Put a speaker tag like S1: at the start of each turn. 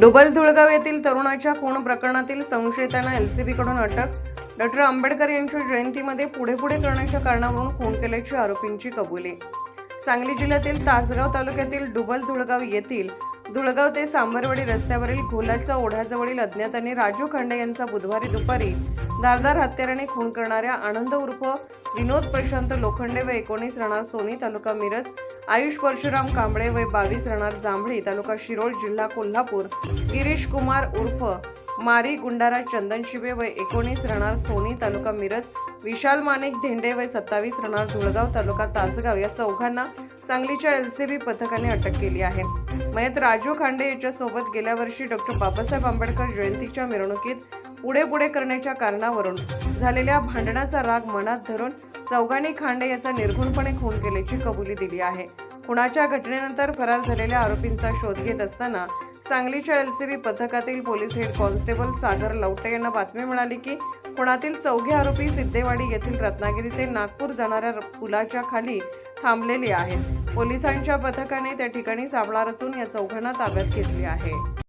S1: डुबल धुळगाव येथील तरुणाच्या खून प्रकरणातील संशयितांना एलसीबीकडून अटक? डॉक्टर आंबेडकर यांच्या जयंतीमध्ये पुढे पुढे करण्याच्या कारणावरून खून केल्याची आरोपींची कबुली. सांगली जिल्ह्यातील तासगाव तालुक्यातील डुबल धुळगाव येथील धुळगाव ते सांबरवाडी रस्त्यावरील घोलाच्या ओढ्याजवळील अज्ञातांनी राजू खांडे यांचा बुधवारी दुपारी धारदार हत्याराने खून करणाऱ्या आनंद उर्फ विनोद प्रशांत लोखंडे व एकोणीस राहणार सोनी तालुका मिरज आयुष परशुराम कांबळे वय बावीस राहणार जांभळी तालुका शिरोळ जिल्हा कोल्हापूर गिरीश कुमार उर्फ मारी गुंडारा चंदन शिबे वय एकोणीस राहणार सोनी तालुका मिरज विशाल माणिक धेंडे वय सत्तावीस राहणार धुळगाव तालुका तासगाव या चौघांना सांगलीच्या एलसीबी पथकाने अटक केली आहे. मयत राजू खांडे याच्यासोबत गेल्या वर्षी डॉक्टर बाबासाहेब आंबेडकर जयंतीच्या मिरवणुकीत पुढे पुढे करण्याच्या कारणावरून झालेल्या भांडणाचा राग मनात धरून चौघांनी खांडे याचा निर्घुणपणे खून केल्याची कबुली दिली आहे. खुणाच्या घटनेनंतर फरार झालेल्या आरोपींचा शोध घेत असताना सांगलीच्या एलसीबी पथकातील police head constable Sagar Lavate यांना बातमी मिळाली की पुण्यातील चौघे आरोपी सिद्धेवाडी येथील रत्नागिरी ते नागपूर जाणाऱ्या र- पुलाच्या खाली थांबलेले आहेत. पोलिसांच्या पथकाने त्या ठिकाणी सापळा रचून या चौघांना ताब्यात घेतले आहे.